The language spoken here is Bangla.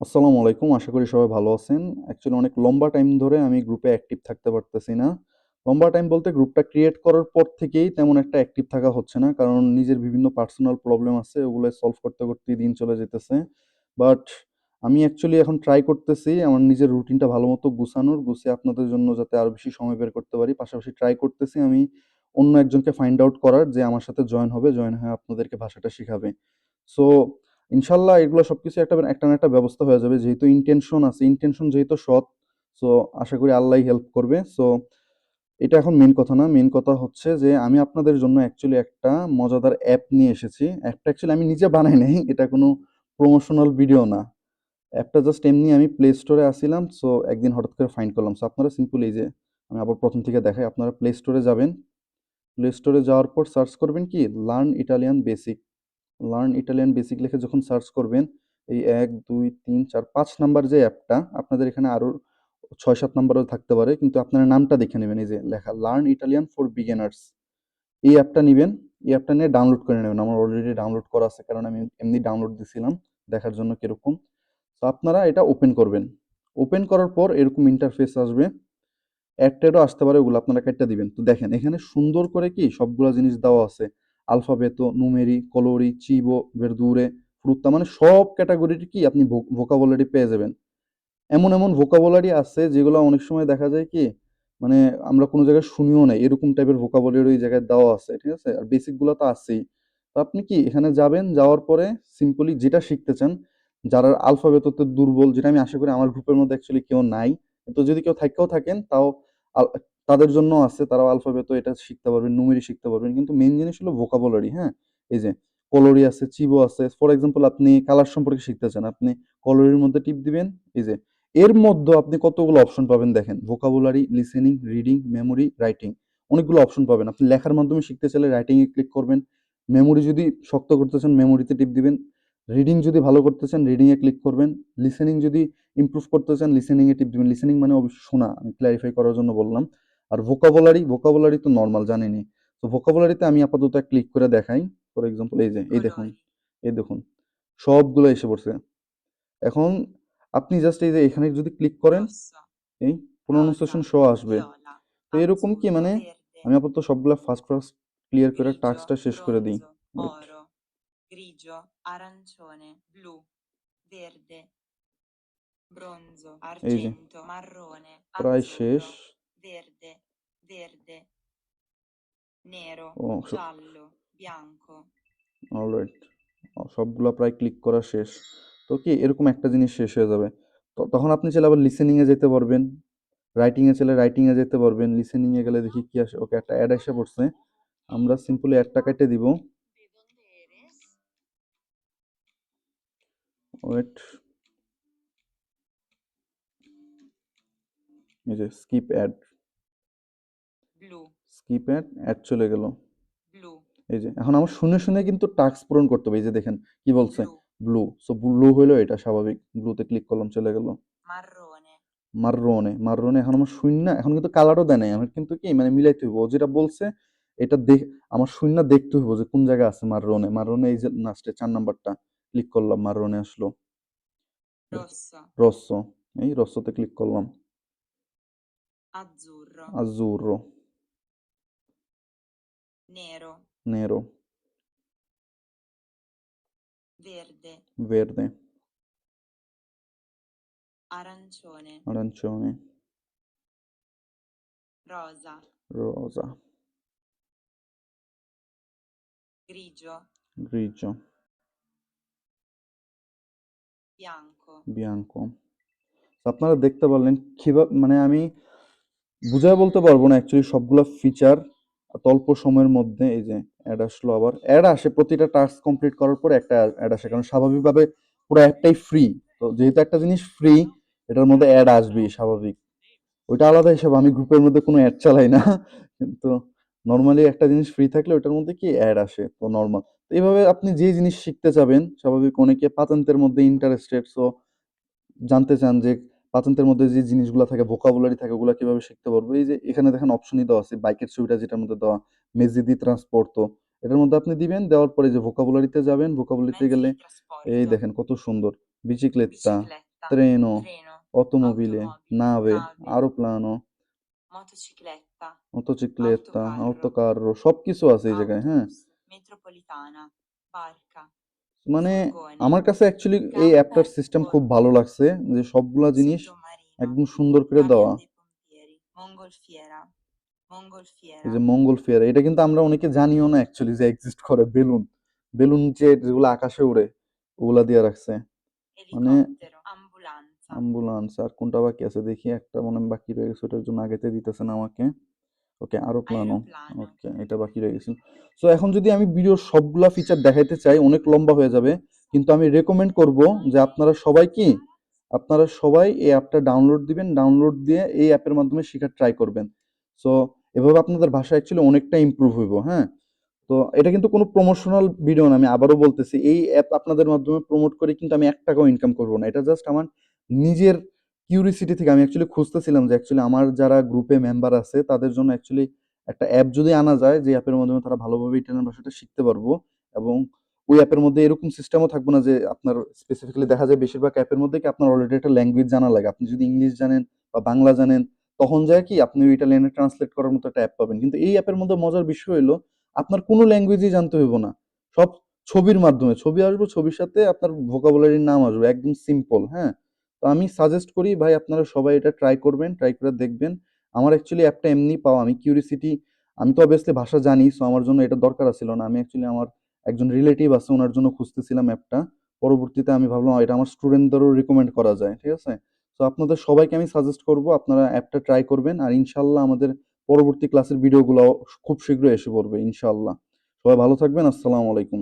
আসসালামু আলাইকুম। আশা করি সবাই ভালো আছেন। অ্যাকচুয়ালি অনেক লম্বা টাইম ধরে আমি গ্রুপে অ্যাক্টিভ থাকতে পারতেছি না। লম্বা টাইম বলতে গ্রুপটা ক্রিয়েট করার পর থেকেই তেমন একটা অ্যাক্টিভ থাকা হচ্ছে না। কারণ নিজের বিভিন্ন পার্সোনাল প্রবলেম আছে, ওগুলো সলভ করতে, করতেই দিন চলে যেতেছে বাট আমি অ্যাকচুয়ালি এখন ট্রাই করতেছি আমার নিজের রুটিনটা ভালো মতো গুছানোর, গুছিয়ে আপনাদের জন্য যাতে আরও বেশি সময় বের করতে পারি। পাশাপাশি ট্রাই করতেছি আমি অন্য একজনকে ফাইন্ড আউট করার যে আমার সাথে জয়েন হবে, জয়েন হয়ে আপনাদেরকে ভাষাটা শিখাবে। সো ইনশাআল্লাহ এগুলো সবকিছু একটা একটা একটা ব্যবস্থা হয়ে যাবে। যেহেতু ইনটেনশন আছে, ইনটেনশন যেহেতু সৎ, সো আশা করি আল্লাহই হেল্প করবে। সো এটা এখন মেন কথা না। মেন কথা হচ্ছে যে আমি আপনাদের জন্য অ্যাকচুয়ালি একটা মজাদার অ্যাপ নিয়ে এসেছি। অ্যাপটা অ্যাকচুয়ালি আমি নিজে বানাই নাই। এটা কোনো প্রমোশনাল ভিডিও না। অ্যাপটা জাস্ট এমনি আমি প্লে স্টোরে আসছিলাম। সো একদিন হঠাৎ করে ফাইন্ড করলাম। সো আপনারা সিম্পল এই যে আমি আবার প্রথম থেকে দেখাই। আপনারা প্লে স্টোরে যাবেন। প্লে স্টোরে যাওয়ার পর সার্চ করবেন কি? Learn Italian basic. Learn Italian basic লিখে যখন সার্চ করবেন, এই ১, ২, ৩, ৪, ৫ নাম্বার যে অ্যাপটা আপনাদের এখানে আরও ৬-৭ নাম্বারও থাকতে পারে। কিন্তু আপনারা নামটা দেখে নেবেন। এই যে লেখা লার্ন ইটালিয়ান ফর বিগিনার্স। এই অ্যাপটা নিবেন। এই অ্যাপটা নিয়ে ডাউনলোড করে নেবেন। আমার অলরেডি ডাউনলোড করা আছে। কারণ আমি এমনি ডাউনলোড দিছিলাম দেখার জন্য কীরকম। তো আপনারা এটা ওপেন করবেন। ওপেন করার পর এরকম ইন্টারফেস আসবে। অ্যাড-ট্যাডও আসতে পারে ওগুলো আপনারা কাইট্টা দিবেন। তো দেখেন এখানে সুন্দর করে কি সবগুলা জিনিস দেওয়া আছে। আলফাবেতো, নুমেরি, কলোরি, চিবো, ভেরদুরে, ফ্রুত্তা মানে সব ক্যাটেগরির কি আপনি ভোকাবুলারি পেয়ে যাবেন। এমন, এমন ভোকাবুলারি আছে যেগুলো অনেক সময় দেখা যায় কি মানে আমরা কোনো জায়গায় শুনিও নাই। এরকম টাইপের ভোকাবুলারি ওই জায়গায় দেওয়া আছে। ঠিক আছে? আর বেসিকগুলো তো আছেই। তো আপনি কি এখানে যাবেন, যাওয়ার পরে সিম্পলি যেটা শিখতে চান, যারা আলফাবেততে দুর্বল, যেটা আমি আশা করি আমার গ্রুপের মধ্যে অ্যাকচুয়ালি কেউ নাই। তো যদি কেউ থাইক্কাও থাকেন তাও তাদের জন্য আছে। তারাও আলফাবেতো এটা শিখতে পারবেন, নুমেরি শিখতে পারবেন। কিন্তু মেন জিনিস হলো ভোকাবুলারি, হ্যাঁ? এই যে কলোরি আছে, চিবো আছে। ফর এক্সাম্পল আপনি কালার সম্পর্কে শিখতে চান। আপনি কলোরির মধ্যে টিপ দিবেন। এই যে এর মধ্যে আপনি কতগুলো অপশন পাবেন দেখেন। Vocabulary, listening, reading, memory, writing. অনেকগুলো অপশন পাবেন। আপনি লেখার মাধ্যমে শিখতে চাইলে রাইটিং এ ক্লিক করবেন। মেমোরি যদি শক্ত করতে চান মেমোরিতে টিপ দিবেন। রিডিং যদি ভালো করতে চান রিডিং এ ক্লিক করবেন। লিসেনিং যদি ইমপ্রুভ করতে চান লিসেনিং এ টিপ দিবেন। লিসেনিং মানে অবশ্যই শোনা। আমি ক্লারিফাই করার জন্য বললাম। আর ভোকাবুলারি, ভোকাবুলারি তো নরমাল জানেনই। তো ভোকাবুলারিতে আমি আপাতত ক্লিক করে দেখাই। ফর এক্সাম্পল এই যে এই দেখুন, এই দেখুন। সবগুলো এসে পড়ছে। এখন আপনি জাস্ট এই যে এখানে যদি ক্লিক করেন, এই প্রনাউন্সিয়েশন শো আসবে। তো এরকম কি মানে আমি আপাতত সবগুলা ফার্স্ট, ফার্স্ট ক্লিয়ার করে টাস্কটা শেষ করে দিই। Grigio, arancione, blu, verde, bronzo, argento, marrone, প্রায় শেষ। azzurro, verde, verde, nero, ও স giallo, bianco. অলরাইট। ও সবগুলা প্রায় ক্লিক করা শেষ। তো কি এরকম একটা জিনিস শেষ হয়ে যাবে। তো তখন আপনি চাইলে আবার লিসেনিংয়ে যেতে পারবেন। রাইটিংয়ে এ চাইলে রাইটিং যেতে পারবেন। লিসেনিংয়ে গেলে দেখি কি আসে। ওকে একটা এড আইসা পড়ছে। আমরা সিম্পলি এডটা কাইটে দিব। ওয়েট। এই যে skip ad. Blu, skip ad, ad চলে গেল। blu, এই যে এখন আমার শুনে, শুনে কিন্তু টাস্ক পূরণ করতে হবে। এই যে দেখেন কি বলছে? ব্লু। সো ব্লু হইল এটা স্বাভাবিক। ব্লুতে ক্লিক করলাম চলে গেল। marrone, মাররোনে, মাররোনে এখন আমার শুইন্না এখন কিন্তু কালারও দেয় নাই। আমার কিন্তু কি মানে মিলাইতে হইব। ও যেটা বলছে এটা দেখ আমার শুইন্না দেখতে হইব যে কোন জায়গায় আছে মাররোনে। মাররোনে এই যে লাস্টে ৪ নাম্বারটা ক্লিক করলাম মাররোনে আসলো। rosso, রোসো। এই রোসোতে ক্লিক করলাম। azzurro, আজ্জুরো, nero, নেরো, verde, ভেরদে, arancione, আরাঞ্চোনে, rosa, রোজা, grigio, গ্রিজো, আপনারা দেখতে পারলেন কীভাবে মানে আমি বুঝায় বলতে পারব না অ্যাকচুয়ালি সবগুলা ফিচার অল্প সময়ের মধ্যে এই যে অ্যাড আসলো আবার। অ্যাড আসে প্রতিটা টাস্ক কমপ্লিট করার পরে একটা অ্যাড আসে। কারণ স্বাভাবিকভাবে পুরো অ্যাডটাই ফ্রি। তো যেহেতু একটা জিনিস ফ্রি এটার মধ্যে অ্যাড আসবেই স্বাভাবিক। ওইটা আলাদা হিসাব। আমি গ্রুপের মধ্যে কোনো অ্যাড চালাই না। কিন্তু নর্মালি একটা জিনিস ফ্রি থাকলে ওইটার মধ্যে কি অ্যাড আসে। তো নরমাল। তো এভাবে আপনি যে জিনিস শিখতে চাবেন স্বাভাবিক অনেকে পাতেন্তের মধ্যে ইন্টারেস্টেড সো জানতে চান যে পাতেন্তের মধ্যে যে জিনিসগুলা থাকে ভোকাবুলারি থাকে ওগুলা কীভাবে শিখতে পারব। এই যে এখানে দেখেন অপশনই দেওয়া আছে। বাইকের ছবিটা যেটার মধ্যে দেওয়া মেজি দি ট্রান্সপোর্তো। এটার মধ্যে আপনি দিবেন। দেওয়ার পরে যে ভোকাবুলারিতে যাবেন। ভোকাবুলারিতে গেলে এই দেখেন কত সুন্দর। বিচিক্লেত্তা, automobile, nave, nave, aeroplano, motocicletta, মোটরসাইকেলেত্তা, autocarro, autocarro সবকিছু আছে এই জায়গায় হ্যাঁ মানে আমার কাছে অ্যাকচুয়ালি এই অ্যাপটার সিস্টেম খুব ভালো লাগছে যে সবগুলা জিনিস একদম সুন্দর করে দেওয়া। এই যে মঙ্গল ফেয়ার এটা কিন্তু আমরা অনেকে জানিও না অ্যাকচুয়ালি যে এক্সিস্ট করে বেলুন। বেলুন যে যেগুলো আকাশে উড়ে ওগুলা দিয়ে রাখছে। মানে অ্যাম্বুলেন্স আর কোনটা বাকি আছে? দেখি একটা মনে বাকি রয়ে গেছে ওটার জন্য আগেতে দিতেছে না আমাকে। ওকে আরও প্লানো aeroplano, ওকে এটা বাকি রয়ে গেছিল। সো এখন যদি আমি ভিডিওর সবগুলা ফিচার দেখাইতে চাই অনেক লম্বা হয়ে যাবে। কিন্তু আমি রেকমেন্ড করব যে আপনারা সবাই কি? আপনারা সবাই এই অ্যাপটা ডাউনলোড দিবেন ডাউনলোড দিয়ে এই অ্যাপের মাধ্যমে শেখার ট্রাই করবেন। সো এভাবে আপনাদের ভাষা অ্যাকচুয়ালি অনেকটা ইমপ্রুভ হইব হ্যাঁ? তো এটা কিন্তু কোনো প্রমোশনাল ভিডিও না আমি আবারও বলতেছি। এই অ্যাপ আপনাদের মাধ্যমে প্রমোট করে কিন্তু আমি এক টাকাও ইনকাম করব না। এটা জাস্ট আমার নিজের কিউরিসিটি থেকে আমি অ্যাকচুয়ালি খুঁজতেছিলাম যে অ্যাকচুয়ালি আমার যারা গ্রুপে মেম্বার আছে, তাদের জন্য অ্যাকচুয়ালি একটা অ্যাপ যদি আনা যায়, যে অ্যাপের মাধ্যমে তারা ভালোভাবে ইটালিয়ান ভাষাটা শিখতে পারব এবং ওই অ্যাপের মধ্যে এরকম সিস্টেমও থাকবে না যে আপনার স্পেসিফিক্যালি দেখা যায় বেশিরভাগ অ্যাপের মধ্যে কি আপনার অলরেডি একটা ল্যাঙ্গুয়েজ জানা লাগে। আপনি যদি ইংলিশ জানেন বা বাংলা জানেন, তখন যায় কি আপনি ইটালিয়ানে ট্রান্সলেট করার মতো একটা অ্যাপ পাবেন। কিন্তু এই অ্যাপের মধ্যে মজার বিষয় হলো, আপনার কোনো ল্যাঙ্গুয়েজই জানতে হইব না। সব ছবির মাধ্যমে, ছবি আসবে, ছবির সাথে আপনার ভোকাবুলারির নাম আসবে, একদম সিম্পল হ্যাঁ? তো আমি সাজেস্ট করি, ভাই, আপনারা সবাই এটা ট্রাই করবেন ট্রাই করে দেখবেন। আমার অ্যাকচুয়ালি অ্যাপটা এমনি পাওয়া, আমি কিউরিসিটি আমি তো অবভিয়াসলি ভাষা জানি সো আমার জন্য এটা দরকার ছিল না। আমি অ্যাকচুয়ালি আমার একজন রিলেটিভ আছে, ওনার জন্য খুঁজতেছিলাম অ্যাপটা পরবর্তীতে আমি ভাবলাম এটা আমার স্টুডেন্টদেরও রিকমেন্ড করা যায়। ঠিক আছে? তো আপনাদের সবাইকে আমি সাজেস্ট করব, আপনারা অ্যাপটা ট্রাই করবেন, আর ইনশাল্লাহ আমাদের পরবর্তী ক্লাসের ভিডিওগুলো খুব শীঘ্রই এসে পড়বে, ইনশাল্লাহ। সবাই ভালো থাকবেন, আসসালামু আলাইকুম।